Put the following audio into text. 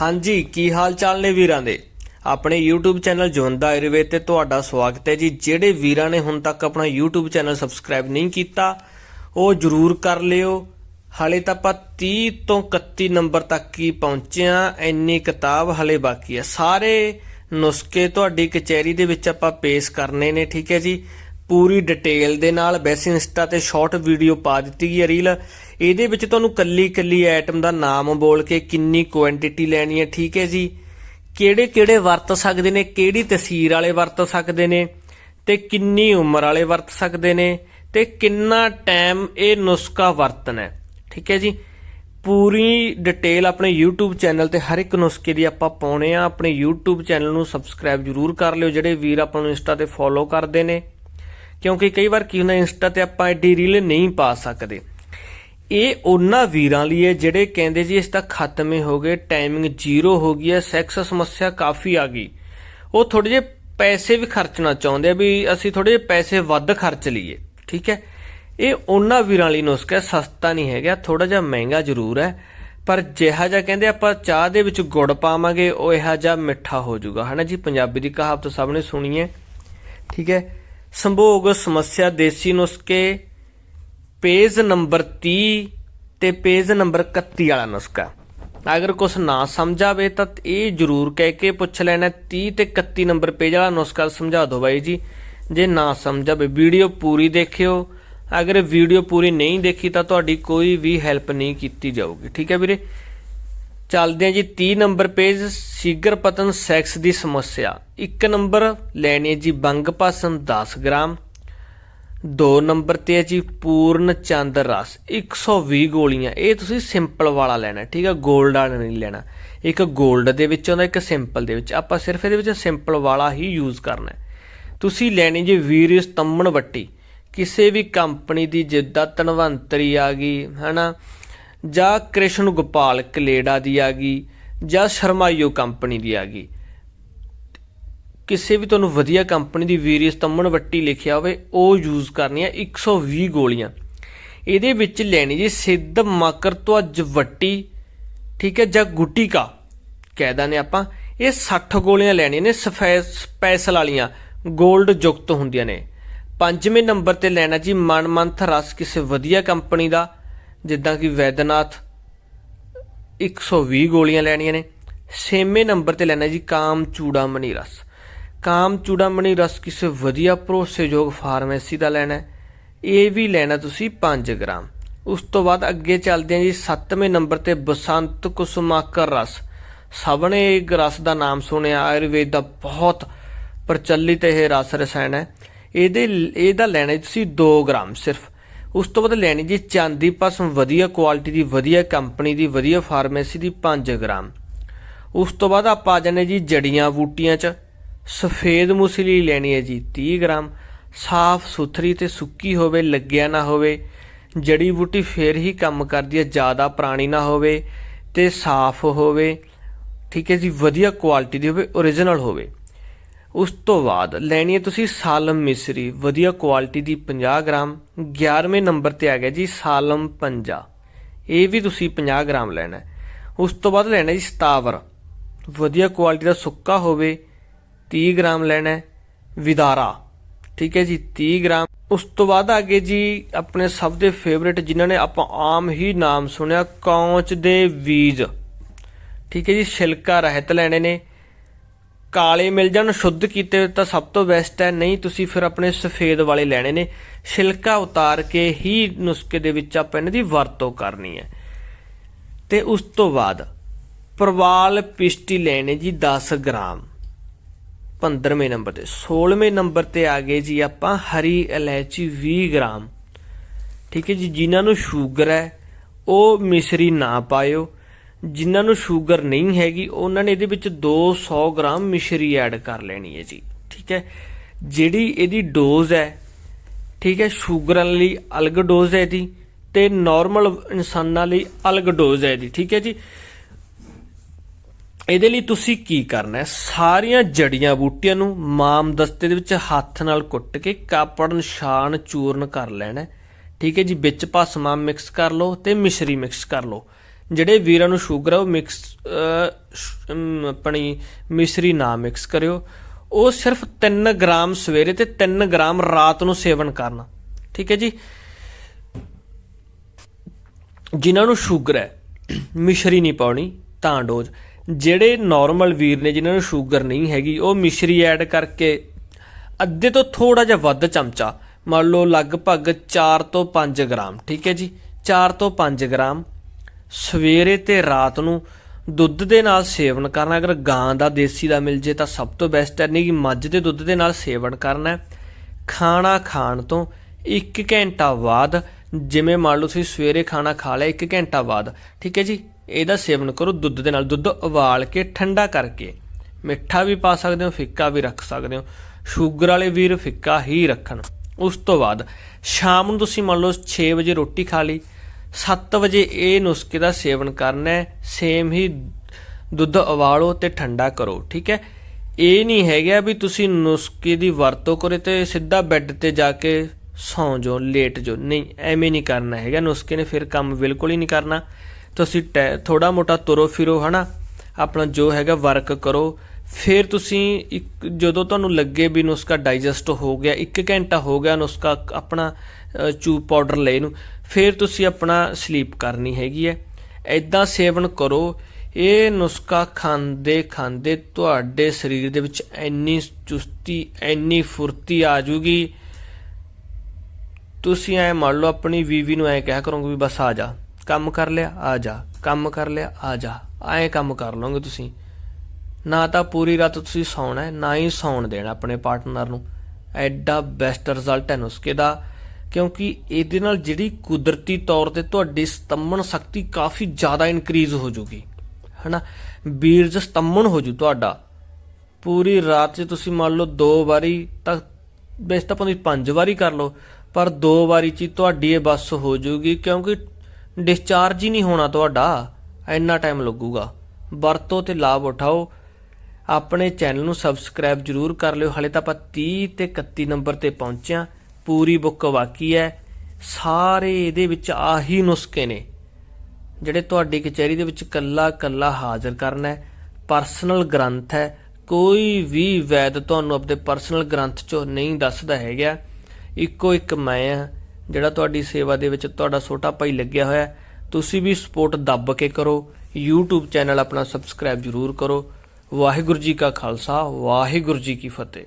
ਹਾਂਜੀ, ਕੀ ਹਾਲ ਚਾਲ ਨੇ ਵੀਰਾਂ ਦੇ? ਆਪਣੇ YouTube ਚੈਨਲ ਜਵੰਦਾ ਆਯੁਰਵੇਦ ਤੇ ਤੁਹਾਡਾ ਸਵਾਗਤ ਹੈ ਜੀ। ਜਿਹੜੇ ਵੀਰਾਂ ਨੇ ਹੁਣ ਤੱਕ ਆਪਣਾ YouTube ਚੈਨਲ ਸਬਸਕ੍ਰਾਈਬ ਨਹੀਂ ਕੀਤਾ, ਉਹ ਜਰੂਰ ਕਰ ਲਿਓ। ਹਾਲੇ ਤਾਂ ਆਪਾਂ 30 ਤੋਂ 31 ਨੰਬਰ ਤੱਕ ਹੀ ਪਹੁੰਚੇ ਆ ਇੰਨੀ ਕਿਤਾਬ ਹਲੇ ਬਾਕੀ ਆ ਸਾਰੇ ਨੁਸਖੇ ਤੁਹਾਡੀ ਕਚਹਿਰੀ ਦੇ ਵਿੱਚ ਆਪਾਂ ਪੇਸ਼ ਕਰਨੇ ਨੇ, ਠੀਕ ਹੈ ਜੀ। ਪੂਰੀ ਡਿਟੇਲ ਦੇ ਨਾਲ, ਵੈਸੇ ਇੰਸਟਾ ਤੇ ਸ਼ਾਰਟ ਵੀਡੀਓ ਪਾ ਦਿੱਤੀ ਗਈ ਹੈ ਰੀਲ ਇਹਦੇ ਵਿੱਚ ਤੁਹਾਨੂੰ ਕੱਲੀ ਕੱਲੀ ਆਈਟਮ ਦਾ ਨਾਮ ਬੋਲ ਕੇ ਕਿੰਨੀ ਕੁਆਂਟੀਟੀ ਲੈਣੀ ਹੈ, ਠੀਕ ਹੈ ਜੀ? ਕਿਹੜੇ ਕਿਹੜੇ ਵਰਤ ਸਕਦੇ ਨੇ, ਕਿਹੜੀ ਤਸੀਰ ਵਾਲੇ ਵਰਤ ਸਕਦੇ ਨੇ, ਤੇ ਕਿੰਨੀ ਉਮਰ ਵਾਲੇ ਵਰਤ ਸਕਦੇ ਨੇ, ਤੇ ਕਿੰਨਾ ਟਾਈਮ ਇਹ ਨੁਸਖਾ ਵਰਤਣਾ ਹੈ, ਠੀਕ ਹੈ ਜੀ? ਪੂਰੀ ਡਿਟੇਲ ਆਪਣੇ YouTube ਚੈਨਲ ਤੇ ਹਰ ਇੱਕ ਨੁਸਖੇ ਦੀ ਆਪਾਂ ਪਾਉਣੇ ਆ। ਆਪਣੇ YouTube ਚੈਨਲ ਨੂੰ ਸਬਸਕ੍ਰਾਈਬ ਜਰੂਰ ਕਰ ਲਿਓ, ਜਿਹੜੇ ਵੀਰ ਆਪਾਂ ਨੂੰ ਇੰਸਟਾ ਤੇ ਫੋਲੋ ਕਰਦੇ ਨੇ। ਕਿਉਂਕਿ ਕਈ ਵਾਰ ਕੀ ਹੁੰਦਾ ਇੰਸਟਾ ਤੇ ਆਪਾਂ ਐਡੀ ਰੀਲ ਨਹੀਂ ਪਾ ਸਕਦੇ। ਇਹ ਉਹਨਾਂ ਵੀਰਾਂ ਲਈ ਹੈ ਜਿਹੜੇ ਕਹਿੰਦੇ ਜੀ ਇਸ ਤਾਂ ਖਤਮ ਹੀ ਹੋ ਗਏ ਟਾਈਮਿੰਗ ਜ਼ੀਰੋ ਹੋ ਗਈ ਹੈ ਸੈਕਸ ਸਮੱਸਿਆ ਕਾਫੀ ਆ ਗਈ। ਉਹ ਥੋੜੇ ਜਿਹੇ ਪੈਸੇ ਵੀ ਖਰਚਣਾ ਚਾਹੁੰਦੇ ਆ ਵੀ ਅਸੀਂ ਥੋੜੇ ਜਿਹੇ ਪੈਸੇ ਵੱਧ ਖਰਚ ਲਈਏ, ਠੀਕ ਹੈ? ਇਹ ਉਹਨਾਂ ਵੀਰਾਂ ਲਈ ਨੁਸਖਾ ਸਸਤਾ ਨਹੀਂ ਹੈਗਾ ਥੋੜਾ ਜਿਹਾ ਮਹਿੰਗਾ ਜ਼ਰੂਰ ਹੈ, ਪਰ ਜਿਹਾ ਜਿਹਾ ਕਹਿੰਦੇ ਆਪਾਂ ਚਾਹ ਦੇ ਵਿੱਚ ਗੁੜ ਪਾਵਾਂਗੇ, ਉਹ ਇਹੋ ਜਿਹਾ ਮਿੱਠਾ ਹੋ ਜਾਊਗਾ। ਹਨਾ ਜੀ, ਪੰਜਾਬੀ ਦੀ ਕਹਾਵਤ ਸਭ ਨੇ ਸੁਣੀ ਹੈ, ਠੀਕ ਹੈ? ਸੰਭੋਗ, ਸਮੱਸਿਆ, ਦੇਸੀ ਨੁਸਖੇ ਪੇਜ ਨੰਬਰ 30 ਤੇ ਪੇਜ ਨੰਬਰ 31 ਵਾਲਾ ਨੁਸਖਾ। ਅਗਰ ਕੁਝ ਨਾ ਸਮਝ ਆਵੇ ਤਾਂ ਇਹ ਜਰੂਰ ਕਹਿ ਕੇ ਪੁੱਛ ਲੈਣਾ 30 ਤੇ 31 ਨੰਬਰ ਪੇਜ ਵਾਲਾ ਨੁਸਖਾ ਸਮਝਾ ਦਿਓ ਬਾਈ ਜੀ। ਜੇ ਨਾ ਸਮਝ ਆਵੇ ਵੀਡੀਓ ਪੂਰੀ ਦੇਖਿਓ। ਅਗਰ ਵੀਡੀਓ ਪੂਰੀ ਨਹੀਂ ਦੇਖੀ ਤਾਂ ਤੁਹਾਡੀ ਕੋਈ ਵੀ ਹੈਲਪ ਨਹੀਂ ਕੀਤੀ ਜਾਊਗੀ। ਠੀਕ ਹੈ ਵੀਰੇ? ਚੱਲਦੇ ਹਾਂ ਜੀ 30 ਨੰਬਰ ਪੇਜ, ਸ਼ੀਗਰ ਪਤਨ ਸੈਕਸ ਦੀ ਸਮੱਸਿਆ। ਇੱਕ ਨੰਬਰ ਲੈਣੀ ਹੈ ਜੀ, ਬੰਗ ਭਾਸਨ 10 ਗ੍ਰਾਮ। 2 ਨੰਬਰ ਤੇ ਹੈ ਜੀ ਪੂਰਨ ਚੰਦ ਰਸ। 120 ਗੋਲੀਆਂ। ਇਹ ਤੁਸੀਂ ਸਿੰਪਲ ਵਾਲਾ ਲੈਣਾ, ਠੀਕ ਹੈ 골ਡ ਵਾਲਾ ਨਹੀਂ ਲੈਣਾ। ਇੱਕ 골ਡ ਦੇ ਵਿੱਚ ਆਉਂਦਾ ਇੱਕ ਸਿੰਪਲ ਦੇ ਵਿੱਚ। ਆਪਾਂ ਸਿਰਫ ਇਹਦੇ ਵਿੱਚ ਸਿੰਪਲ ਵਾਲਾ ਹੀ ਯੂਜ਼ ਕਰਨਾ ਤੁਸੀਂ ਲੈਣੀ ਜੀ ਵੀਰ ਸਤੰਭਣ ਵੱਟੀ। ਕਿਸੇ ਵੀ ਕੰਪਨੀ ਦੀ, ਜਿੱਦਾਂ ਧਨਵੰਤਰੀ ਆ ਗਈ, ਹਨਾ? ਜਾਂ ਕ੍ਰਿਸ਼ਨ ਗੋਪਾਲ ਕਲੇੜਾ ਦੀ ਆ ਗਈ, ਜਾਂ ਸ਼ਰਮਾਇਓ ਕੰਪਨੀ ਦੀ ਆ ਗਈ। ਕਿਸੇ ਵੀ ਤੁਹਾਨੂੰ ਵਧੀਆ ਕੰਪਨੀ ਦੀ ਵੀਰੀ ਸਤੰਭਣ ਵੱਟੀ ਲਿਖਿਆ ਹੋਵੇ, ਉਹ ਯੂਜ਼ ਕਰਨੀ ਹੈ 120 ਗੋਲੀਆਂ। ਇਹਦੇ ਵਿੱਚ ਲੈਣੀ ਜੀ ਸਿੱਧ ਮਕਰ ਧਵਜ ਵੱਟੀ, ਠੀਕ ਹੈ, ਜਾਂ ਗੁਟੀਕਾ। ਕਹਿਦਾ ਨੇ ਆਪਾਂ, ਇਹ 60 ਗੋਲੀਆਂ ਲੈਣੀਆਂ ਨੇ ਸਫੈ- ਸਪੈਸ਼ਲ ਵਾਲੀਆਂ 골ਡ ਯੁਕਤ ਹੁੰਦੀਆਂ ਨੇ। ਪੰਜਵੇਂ ਨੰਬਰ ਤੇ ਲੈਣਾ ਜੀ ਮਨਮੰਥ ਰਸ ਕਿਸੇ ਵਧੀਆ ਕੰਪਨੀ ਦਾ, ਜਿੱਦਾਂ ਕਿ ਵੈਦਨਾਥ 120 ਗੋਲੀਆਂ ਲੈਣੀਆਂ ਨੇ। ਛੇਵੇਂ ਨੰਬਰ ਤੇ ਲੈਣਾ ਜੀ ਕਾਮ ਚੂੜਾਮਣੀ ਰਸ। ਕਾਮ ਚੂੜਾਮਣੀ ਰਸ ਕਿਸੇ ਵਧੀਆ ਭਰੋਸੇਯੋਗ ਫਾਰਮੇਸੀ ਦਾ ਲੈਣਾ ਹੈ। ਇਹ ਵੀ ਲੈਣਾ ਤੁਸੀਂ 5 ਗ੍ਰਾਮ। ਉਸ ਤੋਂ ਬਾਅਦ ਅੱਗੇ ਚੱਲਦੇ ਹਾਂ ਜੀ 7ਵੇਂ ਨੰਬਰ ਤੇ ਬਸੰਤ ਕੁਸੁਮਾਕਰ ਰਸ। ਸਭ ਨੇ ਇਹ ਰਸ ਦਾ ਨਾਮ ਸੁਣਿਆ, ਆਯੁਰਵੇਦ ਦਾ ਬਹੁਤ ਪ੍ਰਚਲਿਤ ਇਹ ਰਸ ਰਸਾਇਣ ਹੈ। ਇਹਦੇ, ਇਹਦਾ ਲੈਣਾ ਤੁਸੀਂ 2 ਗ੍ਰਾਮ ਸਿਰਫ। ਉਸ ਤੋਂ ਬਾਅਦ ਲੈਣੀ ਜੀ ਚਾਂਦੀ ਭਸਮ ਵਧੀਆ ਕੁਆਲਿਟੀ ਦੀ, ਵਧੀਆ ਕੰਪਨੀ ਦੀ, ਵਧੀਆ ਫਾਰਮੇਸੀ ਦੀ 5 ਗ੍ਰਾਮ। ਉਸ ਤੋਂ ਬਾਅਦ ਆਪਾਂ ਆ ਜਾਂਦੇ ਜੀ ਜੜੀਆਂ ਬੂਟੀਆਂ 'ਚ। ਸਫੇਦ ਮੂਸਲੀ ਲੈਣੀ ਹੈ ਜੀ 30 ਗ੍ਰਾਮ। ਸਾਫ਼ ਸੁਥਰੀ ਤੇ ਸੁੱਕੀ ਹੋਵੇ, ਲੱਗਿਆ ਨਾ ਹੋਵੇ। ਜੜੀ ਬੂਟੀ ਫੇਰ ਹੀ ਕੰਮ ਕਰਦੀ ਹੈ, ਜ਼ਿਆਦਾ ਪੁਰਾਣੀ ਨਾ ਹੋਵੇ ਤੇ ਸਾਫ਼ ਹੋਵੇ। ਠੀਕ ਹੈ ਜੀ, ਵਧੀਆ ਕੁਆਲਿਟੀ ਦੀ ਹੋਵੇ origignal ਹੋਵੇ। ਉਸ ਤੋਂ ਬਾਅਦ ਲੈਣੀ ਹੈ ਤੁਸੀਂ ਸਾਲਮ ਮਿਸਰੀ, ਵਧੀਆ ਕੁਆਲਿਟੀ ਦੀ 50 ਗ੍ਰਾਮ। 11ਵੇਂ ਨੰਬਰ ਤੇ ਆ ਗਿਆ ਜੀ, ਸਾਲਮ ਪੰਜਾ। ਇਹ ਵੀ ਤੁਸੀਂ 50 ਗ੍ਰਾਮ ਲੈਣਾ ਉਸ ਤੋਂ ਬਾਅਦ ਲੈਣਾ ਜੀ ਸਤਾਵਰ। ਵਧੀਆ ਕੁਆਲਿਟੀ ਦਾ ਸੁੱਕਾ ਹੋਵੇ 30 ਗ੍ਰਾਮ ਲੈਣਾ ਹੈ। ਵਿਦਾਰਾ। ਠੀਕ ਹੈ ਜੀ 30 ਗ੍ਰਾਮ। ਉਸ ਤੋਂ ਬਾਅਦ ਆ ਗਏ ਜੀ ਆਪਣੇ ਸਭ ਦੇ ਫੇਵਰਿਟ ਜਿਨ੍ਹਾਂ ਨੇ ਆਪਾਂ ਆਮ ਹੀ ਨਾਮ ਸੁਣਿਆ, ਕੌਂਚ ਦੇ ਬੀਜ। ਠੀਕ ਹੈ ਜੀ, ਛਿਲਕਾ ਰਹਿਤ ਲੈਣੇ ਨੇ। ਕਾਲੇ ਮਿਲ ਜਾਣ ਸ਼ੁੱਧ ਕੀਤੇ ਹੋਏ ਤਾਂ ਸਭ ਤੋਂ ਬੈਸਟ ਹੈ, ਨਹੀਂ ਤੁਸੀਂ ਫਿਰ ਆਪਣੇ ਸਫੇਦ ਵਾਲੇ ਲੈਣੇ ਨੇ। ਛਿਲਕਾ ਉਤਾਰ ਕੇ ਹੀ ਨੁਸਖੇ ਦੇ ਵਿੱਚ ਆਪਾਂ ਇਹਨਾਂ ਦੀ ਵਰਤੋਂ ਕਰਨੀ ਹੈ। ਤੇ ਉਸ ਤੋਂ ਬਾਅਦ ਪ੍ਰਵਾਲ ਪਿਸ਼ਟੀ ਲੈਣੇ ਜੀ 10 ਗ੍ਰਾਮ। 15ਵੇਂ ਨੰਬਰ ਤੇ। 16ਵੇਂ ਨੰਬਰ ਤੇ ਆ ਗਏ ਜੀ ਆਪਾਂ ਹਰੀ ਇਲਾਇਚੀ 20 ਗ੍ਰਾਮ। ਠੀਕ ਹੈ ਜੀ, ਜਿਨ੍ਹਾਂ ਨੂੰ ਸ਼ੂਗਰ ਹੈ, ਉਹ ਮਿਸ਼ਰੀ ਨਾ ਪਾਇਓ। ਜਿਨ੍ਹਾਂ ਨੂੰ ਸ਼ੂਗਰ ਨਹੀਂ ਹੈਗੀ, ਉਹਨਾਂ ਨੇ ਇਹਦੇ ਵਿੱਚ 200 ਗ੍ਰਾਮ ਮਿਸ਼ਰੀ ਐਡ ਕਰ ਲੈਣੀ ਹੈ ਜੀ। ਠੀਕ ਹੈ, ਜਿਹੜੀ ਇਹਦੀ ਡੋਜ਼ ਹੈ, ਠੀਕ ਹੈ, ਸ਼ੂਗਰਾਂ ਲਈ ਅਲੱਗ ਡੋਜ਼ ਹੈ ਇਹਦੀ ਤੇ ਨਾਰਮਲ ਇਨਸਾਨਾਂ ਲਈ ਅਲੱਗ ਡੋਜ਼ ਹੈ ਇਹਦੀ। ਠੀਕ ਹੈ ਜੀ ਇਹਦੇ ਲਈ ਤੁਸੀਂ ਕੀ ਕਰਨਾ ਹੈ? ਸਾਰੀਆਂ ਜੜੀਆਂ ਬੂਟੀਆਂ ਨੂੰ ਮਾਮ ਦਸਤੇ ਦੇ ਵਿੱਚ ਹੱਥ ਨਾਲ ਕੁੱਟ ਕੇ ਕਾਪੜ, ਨਿਸ਼ਾਨ ਚੂਰਨ ਕਰ ਲੈਣਾ ਠੀਕ ਹੈ ਜੀ, ਵਿੱਚ ਭਸਮਾ ਮਿਕਸ ਕਰ ਲਓ ਤੇ ਮਿਸ਼ਰੀ ਮਿਕਸ ਕਰ ਲਓ। ਜਿਹੜੇ ਵੀਰਾਂ ਨੂੰ ਸ਼ੂਗਰ ਆ ਉਹ ਮਿਕਸ ਆਪਣੀ ਮਿਸ਼ਰੀ ਨਾ ਮਿਕਸ ਕਰਿਓ। ਉਹ ਸਿਰਫ 3 ਗ੍ਰਾਮ ਸਵੇਰੇ ਤੇ 3 ਗ੍ਰਾਮ ਰਾਤ ਨੂੰ ਸੇਵਨ ਕਰਨਾ। ਠੀਕ ਹੈ ਜੀ। ਜਿਨ੍ਹਾਂ ਨੂੰ ਸ਼ੂਗਰ ਹੈ, ਮਿਸ਼ਰੀ ਨਹੀਂ ਪਾਉਣੀ, ਤਾਂ ਡੋਜ਼। ਜਿਹੜੇ ਨਾਰਮਲ ਵੀਰ ਨੇ ਜਿਨ੍ਹਾਂ ਨੂੰ ਸ਼ੂਗਰ ਨਹੀਂ ਹੈਗੀ, ਉਹ ਮਿਸ਼ਰੀ ਐਡ ਕਰਕੇ ਅੱਧੇ ਤੋਂ ਥੋੜਾ ਜਿਹਾ ਵੱਧ ਚਮਚਾ, ਮੰਨ ਲਓ ਲਗਭਗ 4 ਤੋਂ 5 ਗ੍ਰਾਮ, ਠੀਕ ਹੈ ਜੀ? 4 ਤੋਂ 5 ਗ੍ਰਾਮ ਸਵੇਰੇ ਤੇ ਰਾਤ ਨੂੰ ਦੁੱਧ ਦੇ ਨਾਲ ਸੇਵਨ ਕਰਨਾ, ਅਗਰ ਗਾਂ ਦਾ, ਦੇਸੀ ਦਾ ਮਿਲ ਜੇ ਤਾਂ ਸਭ ਤੋਂ ਬੈਸਟ ਹੈ, ਨਹੀਂ ਕਿ ਮੱਝ ਦੇ ਦੁੱਧ ਦੇ ਨਾਲ ਸੇਵਨ ਕਰਨਾ ਖਾਣਾ ਖਾਣ ਤੋਂ 1 ਘੰਟਾ ਬਾਅਦ, ਜਿਵੇਂ ਮੰਨ ਲਓ ਤੁਸੀਂ ਸਵੇਰੇ ਖਾਣਾ ਖਾ ਲਿਆ 1 ਘੰਟਾ ਬਾਅਦ, ਠੀਕ ਹੈ ਜੀ? ਇਹਦਾ ਸੇਵਨ ਕਰੋ ਦੁੱਧ ਦੇ ਨਾਲ, ਦੁੱਧ ਉਬਾਲ ਕੇ ਠੰਡਾ ਕਰਕੇ। ਮਿੱਠਾ ਵੀ ਪਾ ਸਕਦੇ ਹੋ, ਫਿੱਕਾ ਵੀ ਰੱਖ ਸਕਦੇ ਹੋ। ਸ਼ੂਗਰ ਵਾਲੇ ਵੀਰ ਫਿੱਕਾ ਹੀ ਰੱਖਣ। ਉਸ ਤੋਂ ਬਾਅਦ ਸ਼ਾਮ ਨੂੰ ਤੁਸੀਂ ਮੰਨ ਲਓ 6 ਵਜੇ ਰੋਟੀ ਖਾ ਲਈ 7 ਵਜੇ ਇਹ ਨੁਸਖੇ ਦਾ ਸੇਵਨ ਕਰਨਾ ਹੈ ਸੇਮ ਹੀ ਦੁੱਧ ਉਬਾਲੋ ਤੇ ਠੰਡਾ ਕਰੋ, ਠੀਕ ਹੈ? ਇਹ ਨਹੀਂ ਹੈਗਾ ਵੀ ਤੁਸੀਂ ਨੁਸਖੇ ਦੀ ਵਰਤੋਂ ਕਰੇ ਤੇ ਸਿੱਧਾ ਬੈੱਡ ਤੇ ਜਾ ਕੇ ਸੌਂ ਜਾਓ, ਲੇਟ ਜਾਓ। ਨਹੀਂ, ਐਵੇਂ ਨਹੀਂ ਕਰਨਾ ਹੈਗਾ। ਨੁਸਖੇ ਨੇ ਫਿਰ ਕੰਮ ਬਿਲਕੁਲ ਹੀ ਨਹੀਂ ਕਰਨਾ। ਤੁਸੀਂ ਥੋੜਾ ਮੋਟਾ ਤੁਰੋ ਫਿਰੋ, ਹਨਾ? ਆਪਣਾ ਜੋ ਹੈਗਾ ਵਰਕ ਕਰੋ। ਫਿਰ ਤੁਸੀਂ ਇੱਕ ਜਦੋਂ ਤੁਹਾਨੂੰ ਲੱਗੇ ਵੀ ਨੁਸਖਾ ਡਾਈਜੈਸਟ ਹੋ ਗਿਆ 1 ਘੰਟਾ ਹੋ ਗਿਆ ਨੁਸਖਾ ਆਪਣਾ ਚੂ ਪਾਊਡਰ ਲੈ ਨੂੰ, ਫਿਰ ਤੁਸੀਂ ਆਪਣਾ ਸਲੀਪ ਕਰਨੀ ਹੈਗੀ ਹੈ। ਐਦਾਂ ਸੇਵਨ ਕਰੋ। ਇਹ ਨੁਸਖਾ ਖਾਂਦੇ ਖਾਂਦੇ ਤੁਹਾਡੇ ਸਰੀਰ ਦੇ ਵਿੱਚ ਇੰਨੀ ਚੁਸਤੀ, ਇੰਨੀ ਫੁਰਤੀ ਆ ਜੂਗੀ। ਤੁਸੀਂ ਐ ਮੰਨ ਲਓ ਆਪਣੀ ਵੀਵੀ ਨੂੰ ਐ ਕਹਿਆ ਕਰੋਗੇ ਵੀ ਬਸ ਆ ਜਾ। ਕੰਮ ਕਰ ਲਿਆ, ਆ ਜਾ। ਕੰਮ ਕਰ ਲਿਆ, ਆ ਜਾ। ਐ ਕੰਮ ਕਰ ਲਓਗੇ ਤੁਸੀਂ। ਨਾ ਤਾਂ ਪੂਰੀ ਰਾਤ ਤੁਸੀਂ ਸੌਣਾ ਹੈ, ਨਾ ਹੀ ਸੌਣ ਦੇਣਾ ਆਪਣੇ ਪਾਰਟਨਰ ਨੂੰ। ਐਡਾ ਬੈਸਟ ਰਿਜ਼ਲਟ ਹੈ ਨੁਸਖੇ ਦਾ। ਕਿਉਂਕਿ ਇਹਦੇ ਨਾਲ ਜਿਹੜੀ ਕੁਦਰਤੀ ਤੌਰ ਤੇ ਤੁਹਾਡੀ ਸਤੰਭਣ ਸ਼ਕਤੀ ਕਾਫੀ ਜ਼ਿਆਦਾ ਇਨਕਰੀਜ਼ ਹੋ ਜੂਗੀ। ਹਨਾ? ਬੀਰਜ ਸਤੰਭਣ ਹੋ ਜੂ ਤੁਹਾਡਾ। ਪੂਰੀ ਰਾਤ 'ਚ ਤੁਸੀਂ ਮੰਨ ਲਓ ਦੋ ਵਾਰੀ ਤਾਂ ਬੇਸ ਤਾਂ ਪੰਜ ਵਾਰੀ ਕਰ ਲਓ। ਪਰ ਦੋ ਵਾਰੀ 'ਚ ਹੀ ਤੁਹਾਡੀ ਇਹ ਬੱਸ ਹੋ ਜੂਗੀ ਕਿਉਂਕਿ ਡਿਸਚਾਰਜ ਹੀ ਨਹੀਂ ਹੋਣਾ ਤੁਹਾਡਾ। ਇੰਨਾ ਟਾਈਮ ਲੱਗੂਗਾ। ਵਰਤੋਂ ਤੇ ਲਾਭ ਉਠਾਓ। ਆਪਣੇ ਚੈਨਲ ਨੂੰ ਸਬਸਕ੍ਰਾਈਬ ਜਰੂਰ ਕਰ ਲਿਓ। ਹਲੇ ਤਾਂ ਆਪਾਂ 30 ਤੇ 31 ਨੰਬਰ ਤੇ ਪਹੁੰਚਿਆ ਪੂਰੀ ਬੁੱਕ ਬਾਕੀ ਹੈ। ਸਾਰੇ ਇਹਦੇ ਵਿੱਚ ਆਹੀ ਨੁਸਖੇ ਨੇ, ਜਿਹੜੇ ਤੁਹਾਡੀ ਕਚਹਿਰੀ ਦੇ ਵਿੱਚ ਕੱਲਾ ਕੱਲਾ ਹਾਜ਼ਰ ਕਰਨਾ ਹੈ। ਪਰਸਨਲ ਗ੍ਰੰਥ ਹੈ। ਕੋਈ ਵੀ ਵੈਦ ਤੁਹਾਨੂੰ ਆਪਣੇ ਪਰਸਨਲ ਗ੍ਰੰਥ ਚੋਂ ਨਹੀਂ ਦੱਸਦਾ ਹੈਗਾ। ਇੱਕੋ ਇੱਕ ਮੈਂ ਆ ਜਿਹੜਾ ਤੁਹਾਡੀ ਸੇਵਾ ਦੇ ਵਿੱਚ ਤੁਹਾਡਾ ਛੋਟਾ ਭਾਈ ਲੱਗਿਆ ਹੋਇਆ ਤੁਸੀਂ ਵੀ ਸਪੋਰਟ ਦੱਬ ਕੇ ਕਰੋ। YouTube ਚੈਨਲ ਆਪਣਾ ਸਬਸਕ੍ਰਾਈਬ ਜਰੂਰ ਕਰੋ। ਵਾਹਿਗੁਰੂ ਜੀ ਕਾ ਖਾਲਸਾ, ਵਾਹਿਗੁਰੂ ਜੀ ਕੀ ਫਤਿਹ।